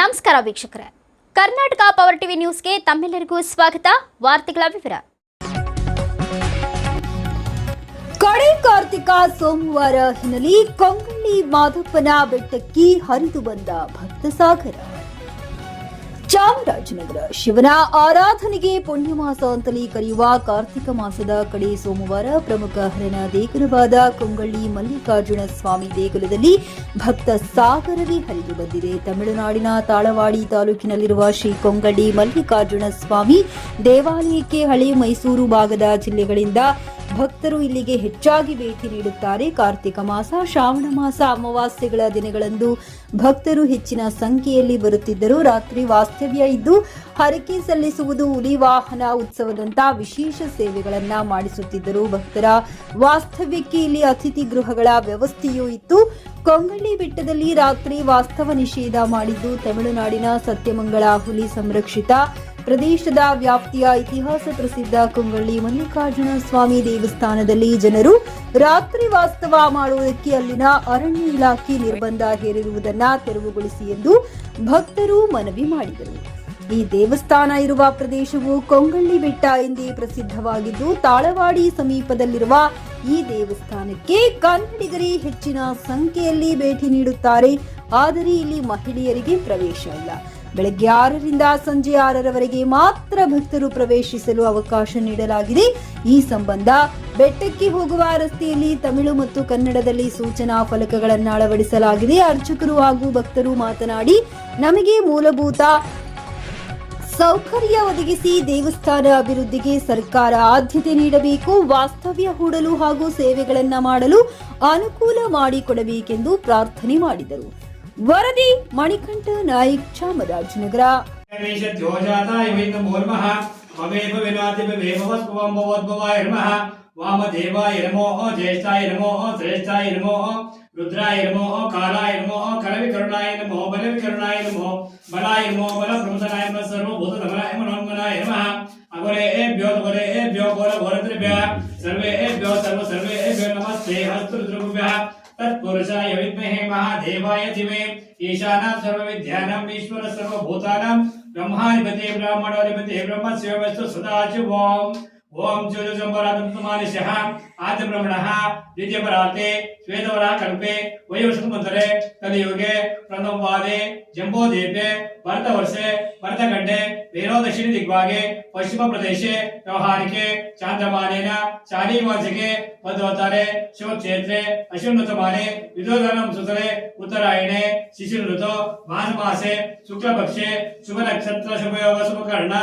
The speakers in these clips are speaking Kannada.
ನಮಸ್ಕಾರ ವೀಕ್ಷಕರೇ. ಕರ್ನಾಟಕ ಪವರ್ ಟಿವಿ ನ್ಯೂಸ್ಗೆ ತಮ್ಮೆಲ್ಲರಿಗೂ ಸ್ವಾಗತ. ವಾರ್ತೆಗಳ ವಿವರ. ಕಡೆ ಕಾರ್ತಿಕ ಸೋಮವಾರ ಹಿನ್ನೆಲೆ ಕೊಂಗಳ್ಳಿ ಮಾದಪ್ಪನ ಬೆಟ್ಟಕ್ಕೆ ಹರಿದು ಬಂದ ಭಕ್ತ ಸಾಗರ ಚಾಮರಾಜನಗರ ಶಿವನ ಆರಾಧನೆಗೆ ಪುಣ್ಯಮಾಸ ಅಂತಲೇ ಕರೆಯುವ ಕಾರ್ತಿಕ ಮಾಸದ ಕಡೆ ಸೋಮವಾರ ಪ್ರಮುಖ ಹರಣ ದೇಗುಲವಾದ ಕೊಂಗಳ್ಳಿ ಮಲ್ಲಿಕಾರ್ಜುನ ಸ್ವಾಮಿ ದೇಗುಲದಲ್ಲಿ ಭಕ್ತ ಸಾಗರವೇ ಹರಿದು ಬಂದಿದೆ. ತಮಿಳುನಾಡಿನ ತಾಳವಾಡಿ ತಾಲೂಕಿನಲ್ಲಿರುವ ಶ್ರೀ ಕೊಂಗಳ್ಳಿ ಮಲ್ಲಿಕಾರ್ಜುನ ಸ್ವಾಮಿ ದೇವಾಲಯಕ್ಕೆ ಹಳೆ ಮೈಸೂರು ಭಾಗದ ಜಿಲ್ಲೆಗಳಿಂದ ಭಕ್ತರು ಇಲ್ಲಿಗೆ ಹೆಚ್ಚಾಗಿ ಭೇಟಿ ನೀಡುತ್ತಾರೆ. ಕಾರ್ತಿಕ ಮಾಸ, ಶ್ರಾವಣ ಮಾಸ ಅಮಾವಾಸ್ಯೆಗಳ ದಿನಗಳಂದು ಭಕ್ತರು ಹೆಚ್ಚಿನ ಸಂಖ್ಯೆಯಲ್ಲಿ ಬರುತ್ತಿದ್ದರು. ರಾತ್ರಿ ವಾಸ್ತವ್ಯ ಇದ್ದು ಹರಕೆ ಸಲ್ಲಿಸುವುದು ಹುಲಿ ವಾಹನ ಉತ್ಸವದಂತ ವಿಶೇಷ ಸೇವೆಗಳನ್ನ ಮಾಡಿಸುತ್ತಿದ್ದರು ಭಕ್ತರ ವಾಸ್ತವ್ಯಕ್ಕೆ ಇಲ್ಲಿ ಅತಿಥಿ ಗೃಹಗಳ ವ್ಯವಸ್ಥೆಯೂ ಇತ್ತು. ಕೊಂಗಳ್ಳಿ ಬೆಟ್ಟದಲ್ಲಿ ರಾತ್ರಿ ವಾಸ್ತವ ನಿಷೇಧ ಮಾಡಿದ್ದು ತಮಿಳುನಾಡಿನ ಸತ್ಯಮಂಗಳ ಹುಲಿ ಸಂರಕ್ಷಿತ ಪ್ರದೇಶದ ವ್ಯಾಪ್ತಿಯ ಇತಿಹಾಸ ಪ್ರಸಿದ್ಧ ಕೊಂಗಳ್ಳಿ ಮಲ್ಲಿಕಾರ್ಜುನ ಸ್ವಾಮಿ ದೇವಸ್ಥಾನದಲ್ಲಿ ಜನರು ರಾತ್ರಿ ವಾಸ್ತವ ಮಾಡುವುದಕ್ಕೆ ಅಲ್ಲಿನ ಅರಣ್ಯ ಇಲಾಖೆ ನಿರ್ಬಂಧ ಹೇರಿರುವುದನ್ನು ತೆರವುಗೊಳಿಸಿ ಎಂದು ಭಕ್ತರು ಮನವಿ ಮಾಡಿದರು. ಈ ದೇವಸ್ಥಾನ ಇರುವ ಪ್ರದೇಶವು ಕೊಂಗಳ್ಳಿ ಬೆಟ್ಟ ಎಂದೇ ಪ್ರಸಿದ್ಧವಾಗಿದ್ದು, ತಾಳವಾಡಿ ಸಮೀಪದಲ್ಲಿರುವ ಈ ದೇವಸ್ಥಾನಕ್ಕೆ ಕನ್ನಡಿಗರೇ ಹೆಚ್ಚಿನ ಸಂಖ್ಯೆಯಲ್ಲಿ ಭೇಟಿ ನೀಡುತ್ತಾರೆ. ಆದರೆ ಇಲ್ಲಿ ಮಹಿಳೆಯರಿಗೆ ಪ್ರವೇಶ ಇಲ್ಲ. ಬೆಳಗ್ಗೆ ಆರರಿಂದ ಸಂಜೆ ಆರರವರೆಗೆ ಮಾತ್ರ ಭಕ್ತರು ಪ್ರವೇಶಿಸಲು ಅವಕಾಶ ನೀಡಲಾಗಿದೆ. ಈ ಸಂಬಂಧ ಬೆಟ್ಟಕ್ಕೆ ಹೋಗುವ ರಸ್ತೆಯಲ್ಲಿ ತಮಿಳು ಮತ್ತು ಕನ್ನಡದಲ್ಲಿ ಸೂಚನಾ ಫಲಕಗಳನ್ನು ಅಳವಡಿಸಲಾಗಿದೆ. ಅರ್ಚಕರು ಹಾಗೂ ಭಕ್ತರು ಮಾತನಾಡಿ, ನಮಗೆ ಮೂಲಭೂತ ಸೌಕರ್ಯ ಒದಗಿಸಿ ದೇವಸ್ಥಾನ ಅಭಿವೃದ್ಧಿಗೆ ಸರ್ಕಾರ ಆದ್ಯತೆ ನೀಡಬೇಕು, ವಾಸ್ತವ್ಯ ಹೂಡಲು ಹಾಗೂ ಸೇವೆಗಳನ್ನು ಮಾಡಲು ಅನುಕೂಲ ಮಾಡಿಕೊಡಬೇಕೆಂದು ಪ್ರಾರ್ಥನೆ ಮಾಡಿದರು. ವರದಿ ಮಣಿಕಂಠ ನಾಯಕ್ ಚಾಮರಾಜನಗರ. వామదేవాయ నమో జ్యేష్ఠాయ నమో శ్రేష్ఠాయ నమో రుద్రాయ నమో కాళాయ నమో కల వికరుణాయ నమో బల వికరుణాయ నమో బలాయ నమో బల ప్రమదనాయ నమ సర్వభూత ధమనాయ మనోన్మనాయ సర్వే నమస్తే హస్తృద్రుభ్య तत्पुरुषाय विद्महे महादेवाय धीमहि ईशानां सर्वविद्यानाम् ईश्वर सर्वभूतानां, ब्रह्माधिपते ब्राह्मणोधिपते ब्रह्मस्य वस्तु सदाशिवोम् ओम ज्योतिषंबरातमानिशः आदिब्रह्मणः द्वितीयपराते श्वेतवराकल्पे वयोषुमन्तरे कलियुगे प्रथमवादे जम्बोद्वीपे भरतवर्षे भरतखण्डे वेणोदक्षिण दिग्भागे पश्चिमप्रदेशे व्यवहारिके चान्द्रमानेन शालीमासिके मध्वतरे शिवक्षेत्रे अश्विनतमाने विदोधनं सुतरे उत्तरायणे शिशिरऋतौ माघमासे शुक्लपक्षे शुभनक्षत्र शुभयोग शुभकर्ण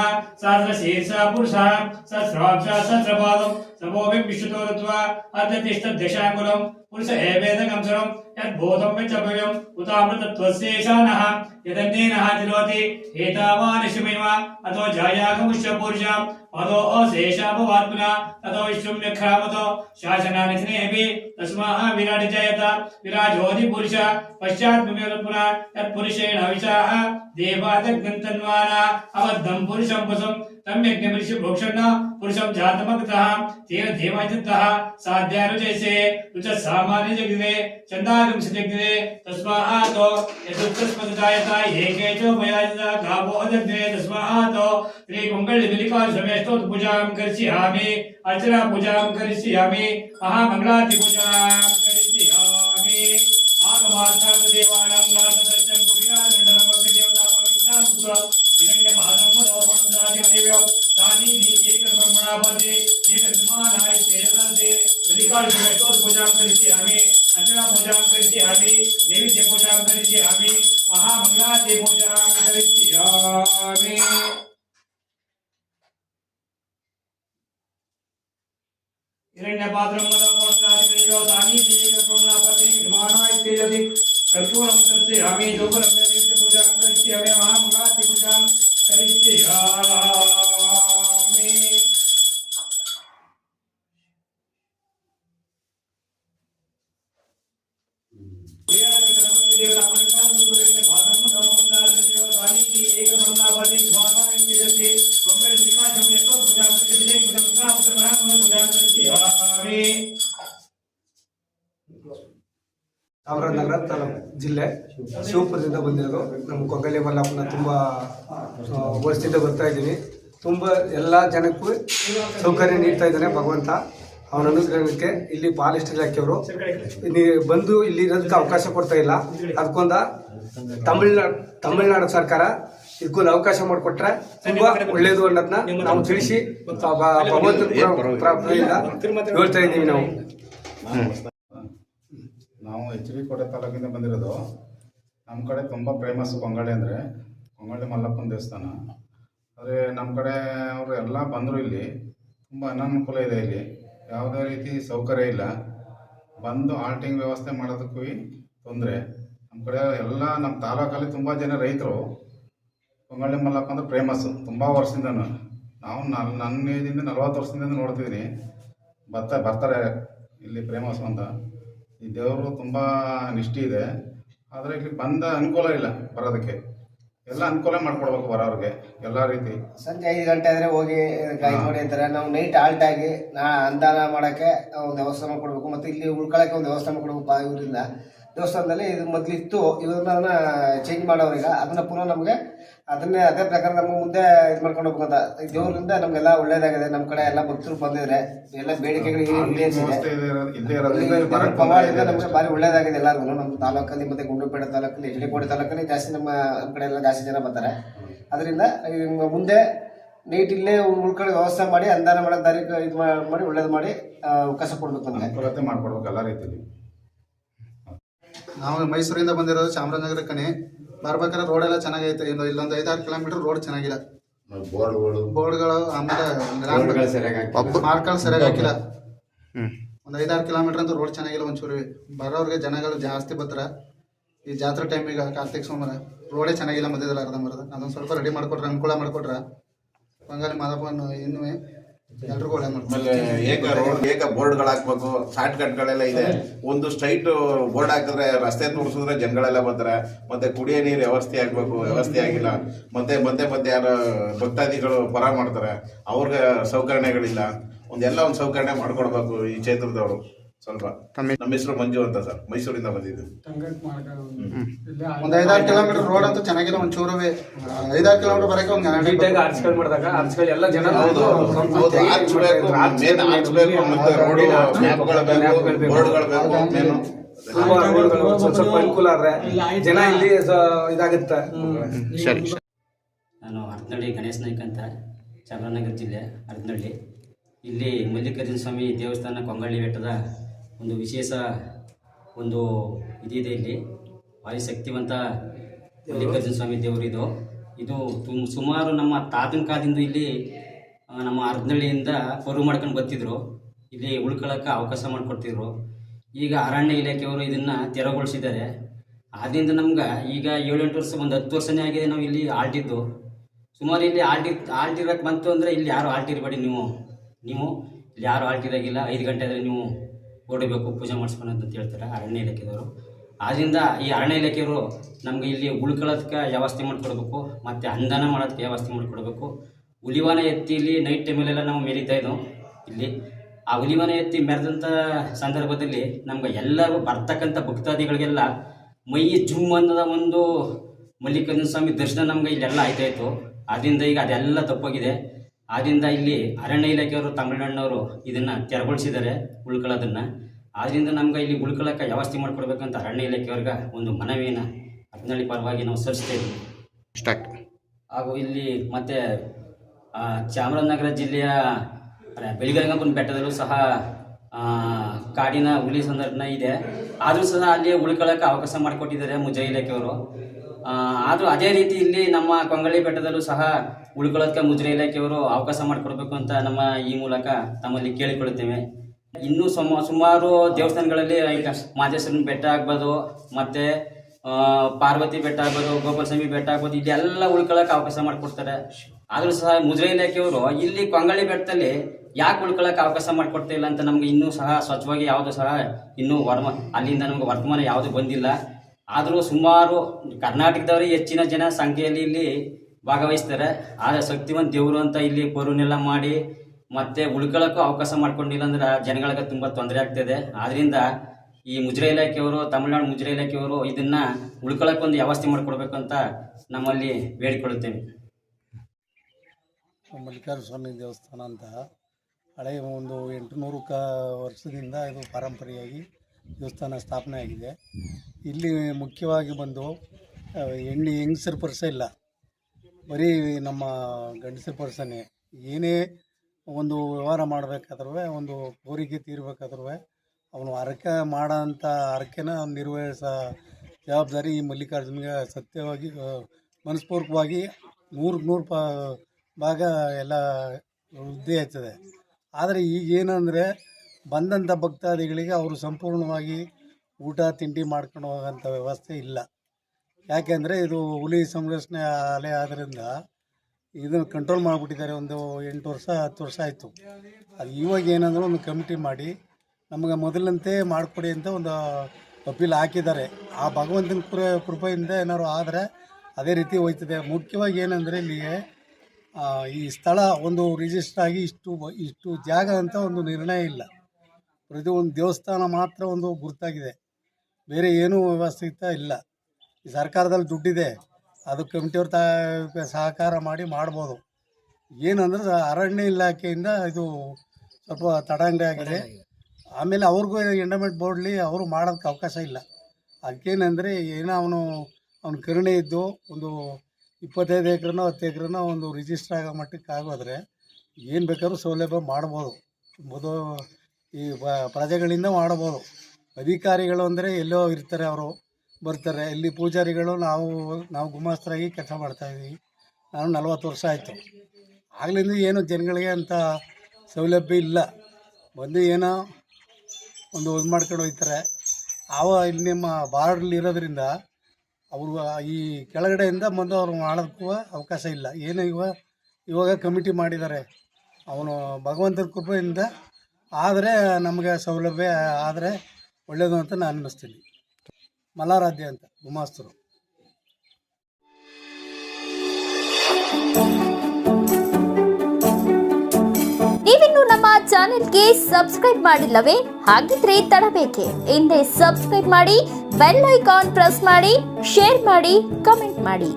सहस्रशीर्ष पुरुषः सहस्राक्ष सहस्रपादं समोऽपि विश्वतो ऋत्वा अर्धतिष्ठदशाङ्कुलं पुरुष एवेद कंसरम यद्भूतं मे च भव्यम् उत अमृतत्वस्येषानः यदन्येनः तिरोति हेतावानिशुमेव अतो जायाघमुष्य पुरुषाम् अतो अशेषापवात्मना ततो विश्वं व्यख्रामतो शासनानि स्नेहेऽपि तस्माः विराट जयत विराजोऽधि पुरुष पश्चात्ममेव पुनः यत्पुरुषेण हविषाः देवादग्नन्तन्वाना अबद्धं पुरुषं वसं सम्यग्निमृषि भोक्षण्ण पुरुषम जातमगतः तेन देवाजितः साध्यारु जैसे रुच सामान्य जगदे चंदागम से जगदे तस्माहातो यदुत्तस्पदायता एके च उपयाजिता गावो जगदे तस्माहातो श्री मंगल लिलिका समेष्टो पूजां करिष्यामि अर्चना पूजां करिष्यामि महा मंगलाति पूजां करिष्यामि। आगमार्थार्थ देवानां नाथ दर्शन कुबिया नंदनम भक्ति देवता मंगलां सुरा हिरण्य भादं पुरोपणं दादिवदेव तानी भी एक ब्रह्मणा दे एक जमान आए चेहरा विमानाय तेजनाते अधिकार तो पूजा करते हमें अच्छा अंजना पूजा करते हमें, देवी से पूजा करते हमें, महामंगला से पूजा करते हमें। हिरण्यपात्रं मदकोणलादिकयो सानीदीकब्रह्मणापति विमानाय तेजति कर्पूरं तस्य हमें हमें पूजां मंगला महामुखाति पूजां करिष्यामि ಅವರ ನಗರ ತಾಲೂಕು ಜಿಲ್ಲೆ ಶಿವಪುರದಿಂದ ಬಂದಿರೋದು ನಮ್ಮ ಕೊಗ್ಗಲಿ ಮಲ್ಲಪ್ಪನ ತುಂಬ ವರ್ಷದಿಂದ ಬರ್ತಾ ಇದ್ದೀನಿ. ತುಂಬ ಎಲ್ಲ ಜನಕ್ಕೂ ಸೌಕರ್ಯ ನೀಡ್ತಾ ಇದ್ದಾನೆ ಭಗವಂತ. ಅವನ ಅನುಗ್ರಹಕ್ಕೆ ಇಲ್ಲಿ ಪಾಲಿಸ್ಟ್ ಇಲಾಖೆಯವರು ಬಂದು ಇಲ್ಲಿ ಇರೋದಕ್ಕೆ ಅವಕಾಶ ಕೊಡ್ತಾ ಇಲ್ಲ. ಅದಕ್ಕೊಂದ ತಮಿಳ್ನಾಡು ತಮಿಳ್ನಾಡು ಸರ್ಕಾರ ಇದಕ್ಕೊಂದು ಅವಕಾಶ ಮಾಡಿಕೊಟ್ರೆ ತುಂಬಾ ಒಳ್ಳೇದು ಅನ್ನೋದನ್ನ ನಾವು ತಿಳಿಸಿ ಭಗವಂತ ಹೇಳ್ತಾ ಇದ್ದೀವಿ ನಾವು. ನಾವು ಎಚ್ ಡಿ ಕೋಟೆ ತಾಲೂಕಿಂದ ಬಂದಿರೋದು. ನಮ್ಮ ಕಡೆ ತುಂಬ ಫೇಮಸ್ ಬಂಗಾಳಿ ಅಂದರೆ ಕೊಂಗಳಿ ಮಲ್ಲಪ್ಪನ ದೇವಸ್ಥಾನ. ಆದರೆ ನಮ್ಮ ಕಡೆ ಅವರು ಎಲ್ಲ ಬಂದರು ಇಲ್ಲಿ. ತುಂಬ ಅನಾನುಕೂಲ ಇದೆ ಇಲ್ಲಿ. ಯಾವುದೇ ರೀತಿ ಸೌಕರ್ಯ ಇಲ್ಲ. ಬಂದು ಆಲ್ಟಿಂಗ್ ವ್ಯವಸ್ಥೆ ಮಾಡೋದಕ್ಕೂ ತೊಂದರೆ. ನಮ್ಮ ಕಡೆ ಎಲ್ಲ ನಮ್ಮ ತಾಲೂಕಲ್ಲಿ ತುಂಬ ಜನ ರೈತರು ಕೊಂಗಳಿ ಮಲ್ಲಪ್ಪ ಅಂದ್ರೆ ಫೇಮಸ್ ತುಂಬ ವರ್ಷದಿಂದ ನಾವು ನನ್ನ ನನ್ನ ಏಜಿಂದ ನಲ್ವತ್ತು ವರ್ಷದಿಂದ ನೋಡ್ತಿದ್ದೀನಿ ಬರ್ತಾ, ಬರ್ತಾರೆ ಇಲ್ಲಿ ಫೇಮಸ್ ಅಂತ. ಈ ದೇವರು ತುಂಬ ನಿಷ್ಠೆ ಇದೆ. ಆದರೆ ಇಲ್ಲಿ ಬಂದ ಅನುಕೂಲ ಇಲ್ಲ ಬರೋದಕ್ಕೆ. ಎಲ್ಲ ಅನುಕೂಲ ಮಾಡ್ಕೊಡ್ಬೇಕು ಬರೋರಿಗೆ ಎಲ್ಲ ರೀತಿ. ಸಂಜೆ ಐದು ಗಂಟೆ ಆದ್ರೆ ಹೋಗಿ ಗಾಯ ನೋಡಿ ಅಂತಾರೆ. ನಾವು ನೈಟ್ ಆಲ್ಟ್ ಆಗಿ ನಾ ಅನುದಾನ ಮಾಡಕ್ಕೆ ಒಂದು ವ್ಯವಸ್ಥೆ ಮಾಡ್ಕೊಡ್ಬೇಕು ಮತ್ತೆ ಇಲ್ಲಿ ಉಳ್ಕೊಳಕ್ಕೆ ಒಂದು ವ್ಯವಸ್ಥೆ ಮಾಡ್ಕೊಡ್ಬೇಕು ಇವರಿಂದ ದೇವಸ್ಥಾನದಲ್ಲಿ ಇದು ಮೊದ್ಲಿತ್ತು. ಇವನ್ನ ಚೇಂಜ್ ಮಾಡೋರೀಗ ಅದನ್ನ ಪುನಃ ನಮಗೆ ಅದನ್ನೇ ಅದೇ ಪ್ರಕಾರ ನಮ್ಗೆ ಮುಂದೆ ಇದು ಮಾಡ್ಕೊಂಡು ಹೋಗ್ಬೇಕಂತ. ದೇವರಿಂದ ನಮ್ಗೆಲ್ಲ ಒಳ್ಳೇದಾಗಿದೆ. ನಮ್ಮ ಕಡೆ ಎಲ್ಲ ಭಕ್ತರು ಬಂದಿದ್ರೆ ಎಲ್ಲ ಬೇಡಿಕೆಗಳು ಈಡೇರಿಸಿದೆ ವ್ಯವಸ್ಥೆ ಇದೆ ಇರೋದು- ಇಲ್ಲೇ ಇರೋದ್ರಿಂದ ಇಲ್ಲಿ ಬರಕ್ಕೆ ತೊಂದ್ರೆ ಪವಾಡದಿಂದ ಇದೆ ನಮಗೆ ಭಾರಿ ಒಳ್ಳೇದಾಗಿದೆ ಎಲ್ಲರಿಗೂ ನಮ್ಮ ತಾಲೂಕಲ್ಲಿ ಮತ್ತೆ ಗುಂಡ್ಲುಪೇಟೆ ತಾಲೂಕಲ್ಲಿ ಎಚ್ ಡಿ ಕೋಟೆ ತಾಲೂಕಲ್ಲಿ ಜಾಸ್ತಿ ನಮ್ಮ ನಮ್ಮ ಕಡೆ ಎಲ್ಲ ಜಾಸ್ತಿ ಜನ ಬರ್ತಾರೆ. ಅದರಿಂದ ಈಗ ಮುಂದೆ ನೈಟ್ ಇಲ್ಲೇ ಉಳ್ಕೊಳ್ಳೋ ವ್ಯವಸ್ಥೆ ಮಾಡಿ ಅನುದಾನ ಮಾಡೋ ದಾರಿ ಇದು ಮಾಡಿ ಒಳ್ಳೇದು ಮಾಡಿ ಅವಕಾಶ ಕೊಡ್ಬೇಕು ಅಂತ ಮಾಡ್ಕೊಡ್ಬೇಕು ಎಲ್ಲ ರೀತಿಯಲ್ಲಿ. ನಾವು ಮೈಸೂರಿಂದ ಬಂದಿರೋದು ಚಾಮರಾಜನಗರ ಕಣೆ. ಬರ್ಬೇಕಾದ್ರೆ ರೋಡ್ ಎಲ್ಲ ಚೆನ್ನಾಗೈತೆ. ಇನ್ನು ಇಲ್ಲೊಂದು ಐದಾರು ಕಿಲೋಮೀಟರ್ ರೋಡ್ ಚೆನ್ನಾಗಿಲ್ಲ ಬೋರ್ಡ್ಗಳು. ಬೋರ್ಡ್ಗಳು ಆಮೇಲೆ ಮಾರ್ಕ್ಗಳು ಸರಿಯಾಗಿ ಹಾಕಿಲ್ಲ. ಒಂದು ಐದಾರು ಕಿಲೋಮೀಟರ್ ಅಂತ ರೋಡ್ ಚೆನ್ನಾಗಿಲ್ಲ ಒಂಚೂರು. ಬರೋರಿಗೆ ಜನಗಳು ಜಾಸ್ತಿ ಬತ್ತರ ಈ ಜಾತ್ರೆ ಟೈಮಿಗೆ ಕಾರ್ತಿಕ್ ಸೋಮವಾರ. ರೋಡೇ ಚೆನ್ನಾಗಿಲ್ಲ ಮಧ್ಯದಲ್ಲಿ ಅರ್ಧಂಬರ್ಧ. ಅದೊಂದು ಸ್ವಲ್ಪ ರೆಡಿ ಮಾಡಿಕೊಟ್ರೆ ಅನುಕೂಲ ಮಾಡ್ಕೊಟ್ರ. ಬಂಗಾಲಿ ಮಾದಪ್ಪನ ಇನ್ನೂ ಎಲ್ರಿಗೂ ಒಳ್ಳೆ ಆಮೇಲೆ ಏಕ ರೋಡ್, ಏಕ ಹಾಕ್ಬೇಕು ಶಾರ್ಟ್ ಕಟ್ಗಳೆಲ್ಲ ಇದೆ. ಒಂದು ಸ್ಟ್ರೈಟ್ ಬೋರ್ಡ್ ಹಾಕಿದ್ರೆ ರಸ್ತೆ ತೋರಿಸಿದ್ರೆ ಜನಗಳೆಲ್ಲ ಬರ್ತಾರೆ. ಮತ್ತೆ ಕುಡಿಯೋ ನೀರು ವ್ಯವಸ್ಥೆ ಆಗ್ಬೇಕು, ವ್ಯವಸ್ಥೆ ಆಗಿಲ್ಲ. ಮತ್ತೆ ಮತ್ತೆ ಮತ್ತೆ ಯಾರು ಭಕ್ತಾದಿಗಳು ಪರ ಮಾಡ್ತಾರೆ. ಅವ್ರಿಗೆ ಸೌಕರ್ಯಗಳಿಲ್ಲ. ಒಂದೆಲ್ಲ ಒಂದು ಸೌಕರ್ಯ ಮಾಡ್ಕೊಡ್ಬೇಕು ಈ ಕ್ಷೇತ್ರದವರು. ಸ್ವಲ್ಪ. ನಮ್ಮ ಹೆಸರು ಮಂಜು ಅಂತ ಸರ್. ಮೈಸೂರಿಂದ ಬಂದಿದ್ದು. ಒಂದ್ ಐದಾರು ಕಿಲೋಮೀಟರ್ ರೋಡ್ ಅಂತೂ ಚೆನ್ನಾಗಿಲ್ಲ ಒಂಚೂರುವೆ ಐದಾರು ಕಿಲೋಮೀಟರ್ ಬರಕ್ಕೆ ಒಂದ್ ನೀಟಾಗಿ ಮಾಡಿದಾಗ ಎಲ್ಲ ಜನ ಹೌದು ಹೌದು ಬೇಕು ಮೇನ್ ಆರ್ಚ್ ಬೇಕು ಮತ್ತೆ ರೋಡ್ ಮ್ಯಾಪ್ಗಳು ಬೇಕು ಬೋರ್ಡ್ಗಳು ಬೇಕು ಮೇನು ತುಂಬಾ ರೋಡ್ಗಳು ಸ್ವಲ್ಪ ಸ್ವಲ್ಪ ಅನುಕೂಲ ಆದ್ರೆ ಜನ ಇಲ್ಲಿ ಇದಾಗುತ್ತೆ. ಇದಾಗುತ್ತೆ ನಾನು ಹರತನಹಳ್ಳಿ ಗಣೇಶ್ ನಾಯ್ಕ ಅಂತ ಚಾಮರಾಜನಗರ ಜಿಲ್ಲೆ ಹರತನಹಳ್ಳಿ ಇಲ್ಲಿ ಮಲ್ಲಿಕಾರ್ಜುನ ಸ್ವಾಮಿ ದೇವಸ್ಥಾನ ಕೊಂಗಳ್ಳಿ ಬೆಟ್ಟದ ಒಂದು ವಿಶೇಷ ಒಂದು ಇದಿದೆ ಇಲ್ಲಿ. ಭಾರಿ ಶಕ್ತಿವಂತ ಮಲ್ಲಿಕಾರ್ಜುನ ಸ್ವಾಮಿ ದೇವರು ಇದು. ತುಂಬ ಸುಮಾರು ನಮ್ಮ ತಾತನ ಕಾಲದಿಂದ ಇಲ್ಲಿ ನಮ್ಮ ಅರ್ಧಳ್ಳಿಯಿಂದ ಪರು ಮಾಡ್ಕೊಂಡು ಬರ್ತಿದ್ರು. ಇಲ್ಲಿ ಉಳ್ಕೊಳ್ಳೋಕೆ ಅವಕಾಶ ಮಾಡಿಕೊಡ್ತಿದ್ರು. ಈಗ ಅರಣ್ಯ ಇಲಾಖೆಯವರು ಇದನ್ನು ತೆರವುಗೊಳಿಸಿದ್ದಾರೆ. ಆದ್ದರಿಂದ ನಮ್ಗೆ ಈಗ ಏಳೆಂಟು ವರ್ಷ ಒಂದು ಹತ್ತು ವರ್ಷನೇ ಆಗಿದೆ ನಾವು ಇಲ್ಲಿ ಆಲ್ಟಿದ್ದು ಸುಮಾರು ಇಲ್ಲಿ ಆಲ್ಟಿ ಆಲ್ಟಿರಕ್ಕೆ ಬಂತು ಅಂದರೆ ಇಲ್ಲಿ ಯಾರು ಆಲ್ಟಿರಬೇಡಿ ನೀವು. ನೀವು ಇಲ್ಲಿ ಯಾರು ಆಲ್ಟಿರಾಗಿಲ್ಲ ಐದು ಗಂಟೆ ಆದರೆ ನೀವು ಓಡಬೇಕು, ಪೂಜೆ ಮಾಡಿಸ್ಕೊಂಡು ಅಂತ ಹೇಳ್ತಾರೆ ಅರಣ್ಯ ಇಲಾಖೆದವರು. ಆದ್ದರಿಂದ ಈ ಅರಣ್ಯ ಇಲಾಖೆಯವರು ನಮಗೆ ಇಲ್ಲಿ ಉಳ್ಕೊಳ್ಳೋದಕ್ಕೆ ವ್ಯವಸ್ಥೆ ಮಾಡಿಕೊಡ್ಬೇಕು, ಮತ್ತು ಅಂದನ ಮಾಡೋದಕ್ಕೆ ವ್ಯವಸ್ಥೆ ಮಾಡಿಕೊಡ್ಬೇಕು. ಹುಲಿವಾನ ಎತ್ತಿ ಇಲ್ಲಿ ನೈಟ್ ಟೈಮಲ್ಲೆಲ್ಲ ನಾವು ಮೆರಿತಾ ಇದ್ದೋ, ಇಲ್ಲಿ ಆ ಹುಲಿವಾನ ಎತ್ತಿ ಮೆರೆದಂಥ ಸಂದರ್ಭದಲ್ಲಿ ನಮ್ಗೆ ಎಲ್ಲರೂ ಬರ್ತಕ್ಕಂಥ ಭಕ್ತಾದಿಗಳಿಗೆಲ್ಲ ಮೈ ಜುಮ್ ಅನ್ನದ ಒಂದು ಮಲ್ಲಿಕಾರ್ಜುನ ಸ್ವಾಮಿ ದರ್ಶನ ನಮ್ಗೆ ಇಲ್ಲೆಲ್ಲ ಆಯ್ತಾ ಇತ್ತು ಆದ್ದರಿಂದ ಈಗ ಅದೆಲ್ಲ ತಪ್ಪಾಗಿದೆ. ಆದ್ದರಿಂದ ಇಲ್ಲಿ ಅರಣ್ಯ ಇಲಾಖೆಯವರು ತಮಿಳುನಾಡಿನವರು ಇದನ್ನು ತೆರವುಗೊಳಿಸಿದ್ದಾರೆ ಉಳ್ಕೊಳ್ಳೋದನ್ನ. ಆದ್ದರಿಂದ ನಮ್ಗೆ ಇಲ್ಲಿ ಉಳ್ಕೊಳ್ಳೋಕೆ ವ್ಯವಸ್ಥೆ ಮಾಡಿಕೊಡ್ಬೇಕಂತ ಅರಣ್ಯ ಇಲಾಖೆಯವ್ರಿಗೆ ಒಂದು ಮನವಿಯನ್ನು ಹರನಹಳ್ಳಿ ಪರವಾಗಿ ನಾವು ಸಲ್ಲಿಸ್ತಾ ಇದ್ದೀವಿ ಹಾಗೂ ಇಲ್ಲಿ ಮತ್ತೆ ಚಾಮರಾಜನಗರ ಜಿಲ್ಲೆಯ ಬೆಳಿಗರಗಂಪನ ಬೆಳಗರಂಗಪ್ಪನ ಬೆಟ್ಟದಲ್ಲೂ ಸಹ ಕಾಡಿನ ಹುಲಿ ಸಂದರ್ಭ ಇದೆ. ಆದರೂ ಸಹ ಅಲ್ಲಿ ಉಳ್ಕೊಳ್ಳೋಕೆ ಅವಕಾಶ ಮಾಡಿಕೊಟ್ಟಿದ್ದಾರೆ ಮುಜಾ ಇಲಾಖೆಯವರು. ಆದರೂ ಅದೇ ರೀತಿ ಇಲ್ಲಿ ನಮ್ಮ ಕೊಂಗಳಿ ಬೆಟ್ಟದಲ್ಲೂ ಸಹ ಉಳ್ಕೊಳ್ಳೋದಕ್ಕೆ ಮುಜರಾಯಿ ಇಲಾಖೆಯವರು ಅವಕಾಶ ಮಾಡಿಕೊಡ್ಬೇಕು ಅಂತ ನಮ್ಮ ಈ ಮೂಲಕ ತಮ್ಮಲ್ಲಿ ಕೇಳಿಕೊಳ್ಳುತ್ತೇವೆ. ಇನ್ನೂ ಸುಮ, ಸುಮಾರು ದೇವಸ್ಥಾನಗಳಲ್ಲಿ ಈಗ ಮಾದೇಶ್ವರನ ಬೆಟ್ಟ ಆಗ್ಬೋದು, ಮತ್ತು ಪಾರ್ವತಿ ಬೆಟ್ಟ ಆಗ್ಬೋದು ಗೋಪಾಲಸ್ವಾಮಿ ಬೆಟ್ಟ ಆಗ್ಬೋದು ಇದೆಲ್ಲ ಉಳ್ಕೊಳ್ಳೋಕೆ ಅವಕಾಶ ಮಾಡಿಕೊಡ್ತಾರೆ. ಆದರೂ ಸಹ ಮುಜರಾಯಿ ಇಲಾಖೆಯವರು ಇಲ್ಲಿ ಕೊಂಗಳಿ ಬೆಟ್ಟದಲ್ಲಿ ಯಾಕೆ ಉಳ್ಕೊಳ್ಳೋಕೆ ಅವಕಾಶ ಮಾಡಿಕೊಡ್ತಾ ಇಲ್ಲ ಅಂತ ನಮಗೆ ಇನ್ನೂ ಸಹ ಸ್ವಚ್ಛವಾಗಿ ಯಾವುದು ಸಹ ಇನ್ನೂ ವರ್ಮ, ಅಲ್ಲಿಂದ ನಮಗೆ ವರ್ತಮಾನ ಯಾವುದು ಬಂದಿಲ್ಲ. ಆದರೂ ಸುಮಾರು ಕರ್ನಾಟಕದವರು ಹೆಚ್ಚಿನ ಜನ ಸಂಖ್ಯೆಯಲ್ಲಿ ಇಲ್ಲಿ ಭಾಗವಹಿಸ್ತಾರೆ. ಆದರೆ ಶಕ್ತಿವಂತ ದೇವರು ಅಂತ ಇಲ್ಲಿ ಪೊರುನೆಲ್ಲ ಮಾಡಿ ಮತ್ತೆ ಉಳ್ಕೊಳ್ಳೋಕ್ಕೂ ಅವಕಾಶ ಮಾಡ್ಕೊಂಡಿಲ್ಲ ಅಂದ್ರೆ ಜನಗಳಿಗೆ ತುಂಬ ತೊಂದರೆ ಆಗ್ತದೆ. ಆದ್ರಿಂದ ಈ ಮುಜರೆ ಇಲಾಖೆಯವರು, ತಮಿಳುನಾಡು ಮುಜರೆ ಇಲಾಖೆಯವರು ಇದನ್ನು ಉಳ್ಕೊಳ್ಳೋಕೆ ಒಂದು ವ್ಯವಸ್ಥೆ ಮಾಡಿಕೊಡ್ಬೇಕು ಅಂತ ನಮ್ಮಲ್ಲಿ ಬೇಡಿಕೊಳ್ಳುತ್ತೇನೆ. ಮಲ್ಲಿಕಾರ್ಜುನ ಸ್ವಾಮಿ ದೇವಸ್ಥಾನ ಅಂತ ಹಳೆಯ ಒಂದು ಎಂಟುನೂರು ಕ ವರ್ಷದಿಂದ ಇದು ಪಾರಂಪರೆಯಾಗಿ ದೇವಸ್ಥಾನ ಸ್ಥಾಪನೆ ಆಗಿದೆ. ಇಲ್ಲಿ ಮುಖ್ಯವಾಗಿ ಬಂದು ಹೆಣ್ಣು ಹೆಂಗಸರ ಪರ್ಸ ಇಲ್ಲ. ಬರೀ ನಮ್ಮ ಗಂಡಸರ ಪರ್ಸನೇ. ಏನೇ ಒಂದು ವ್ಯವಹಾರ ಮಾಡಬೇಕಾದ್ರೂ ಒಂದು ಕೋರಿಕೆ ತೀರ್ಬೇಕಾದ್ರೂ ಅವನು ಹರಕೆ ಮಾಡೋಂಥ ಹರಕೆನ ನಿರ್ವಹಿಸೋ ಜವಾಬ್ದಾರಿ ಈ ಮಲ್ಲಿಕಾರ್ಜುನಿಗೆ ಸತ್ಯವಾಗಿ ಮನಸ್ಪೂರ್ವಕವಾಗಿ ನೂರಕ್ಕೆ ನೂರು ಪ ಭಾಗ ಎಲ್ಲ ವೃದ್ಧಿ ಆಯ್ತದೆ ಆದರೆ ಈಗ ಏನಂದರೆ ಬಂದಂಥ ಭಕ್ತಾದಿಗಳಿಗೆ ಅವರು ಸಂಪೂರ್ಣವಾಗಿ ಊಟ, ತಿಂಡಿ ಮಾಡ್ಕೊಂಡು ಹೋಗೋಂಥ ವ್ಯವಸ್ಥೆ ಇಲ್ಲ. ಯಾಕೆಂದರೆ ಇದು ಹುಲಿ ಸಂರಕ್ಷಣೆ ಅಲೆ ಆದ್ದರಿಂದ ಇದನ್ನು ಕಂಟ್ರೋಲ್ ಮಾಡಿಬಿಟ್ಟಿದ್ದಾರೆ ಒಂದು ಎಂಟು ವರ್ಷ, ಹತ್ತು ವರ್ಷ ಆಯಿತು. ಅದು ಇವಾಗ ಏನಂದ್ರೆ ಒಂದು ಕಮಿಟಿ ಮಾಡಿ ನಮಗೆ ಮೊದಲಂತೆ ಮಾಡಿಕೊಡಿ ಅಂತ ಒಂದು ಅಪೀಲ್ ಹಾಕಿದ್ದಾರೆ. ಆ ಭಗವಂತನ ಕೃ, ಕೃಪೆಯಿಂದ ಏನಾದ್ರು ಆದರೆ ಅದೇ ರೀತಿ ಹೋಯ್ತದೆ. ಮುಖ್ಯವಾಗಿ ಏನಂದರೆ ಇಲ್ಲಿ ಈ ಸ್ಥಳ ಒಂದು ರಿಜಿಸ್ಟರ್ ಆಗಿ ಇಷ್ಟು ಇಷ್ಟು ಜಾಗ ಅಂತ ಒಂದು ನಿರ್ಣಯ ಇಲ್ಲ. ಪ್ರತಿ ಒಂದು ದೇವಸ್ಥಾನ ಮಾತ್ರ ಒಂದು ಗುರುತಾಗಿದೆ. ಬೇರೆ ಏನೂ ವ್ಯವಸ್ಥಿತ ಇಲ್ಲ. ಈ ಸರ್ಕಾರದಲ್ಲಿ ದುಡ್ಡಿದೆ. ಅದು ಕಮಿಟಿಯವ್ರು ತಾ, ಸಹಕಾರ ಮಾಡಿ ಮಾಡ್ಬೋದು. ಏನಂದ್ರೆ ಅರಣ್ಯ ಇಲಾಖೆಯಿಂದ ಇದು ಸ್ವಲ್ಪ ತಡಂಗ ಆಗಿದೆ. ಆಮೇಲೆ ಅವ್ರಿಗೂ ಎಂಡಮೆಂಟ್ ಬೋರ್ಡ್ಲಿ ಅವರು ಮಾಡೋದಕ್ಕೆ ಅವಕಾಶ ಇಲ್ಲ. ಅದಕ್ಕೇನೆಂದರೆ ಏನೋ ಅವನು, ಅವನ ಕರುಣೆ ಇದ್ದು ಒಂದು ಇಪ್ಪತ್ತೈದು ಎಕ್ರೆನೋ ಹತ್ತು ಎಕ್ರೆನೋ ಒಂದು ರಿಜಿಸ್ಟರ್ ಆಗೋ ಮಟ್ಟಕ್ಕೆ ಆಗೋದ್ರೆ ಏನು ಬೇಕಾದ್ರೂ ಸೌಲಭ್ಯ ಮಾಡ್ಬೋದು. ಮೊದಲು ಈ ಪ್ರಜೆಗಳಿಂದ ಮಾಡಬಹುದು ಅಧಿಕಾರಿಗಳು ಅಂದರೆ ಎಲ್ಲೋ ಇರ್ತಾರೆ ಅವರು, ಬರ್ತಾರೆ. ಇಲ್ಲಿ ಪೂಜಾರಿಗಳು ನಾವು ನಾವು ಗುಮಾಸ್ತರಾಗಿ ಕೆಲಸ ಮಾಡ್ತಾಯಿದ್ದೀವಿ ನಾನು ನಲ್ವತ್ತು ವರ್ಷ ಆಯಿತು. ಆಗಲಿಂದ ಏನು ಜನಗಳಿಗೆ ಅಂತ ಸೌಲಭ್ಯ ಇಲ್ಲ. ಬಂದು ಏನೋ ಒಂದು ಇದು ಮಾಡ್ಕೊಂಡು ಹೋಗ್ತಾರೆ. ಆವ ಇಲ್ಲಿ ನಿಮ್ಮ ಬಾರ್ಡ್ರಲ್ಲಿ ಇರೋದ್ರಿಂದ ಅವರು ಈ ಕೆಳಗಡೆಯಿಂದ ಬಂದು ಅವ್ರು ಮಾಡೋದಕ್ಕೂ ಅವಕಾಶ ಇಲ್ಲ. ಏನು ಇವಾಗ ಇವಾಗ ಕಮಿಟಿ ಮಾಡಿದ್ದಾರೆ. ಅವನು ಭಗವಂತನ ಕೃಪೆಯಿಂದ ಆದರೆ ನಮಗೆ ಸೌಲಭ್ಯ ಆದರೆ ಒಳ್ಳೆಯದು ಅಂತ ನಾನು ಅನ್ನಿಸ್ತೀನಿ. ಮಲಾರಾಧ್ಯ ಅಂತ, ಗುಮಾಸ್ತರು. ನೀವಿನ್ನು ನಮ್ಮ ಚಾನೆಲ್ಗೆ ಸಬ್ಸ್ಕ್ರೈಬ್ ಮಾಡಿಲ್ಲವೇ? ಹಾಗಿದ್ರೆ ತಡಬೇಕೆ. ಹಿಂದೆ ಸಬ್ಸ್ಕ್ರೈಬ್ ಮಾಡಿ, ಬೆಲ್ ಐಕಾನ್ ಪ್ರೆಸ್ ಮಾಡಿ, ಶೇರ್ ಮಾಡಿ, ಕಮೆಂಟ್ ಮಾಡಿ.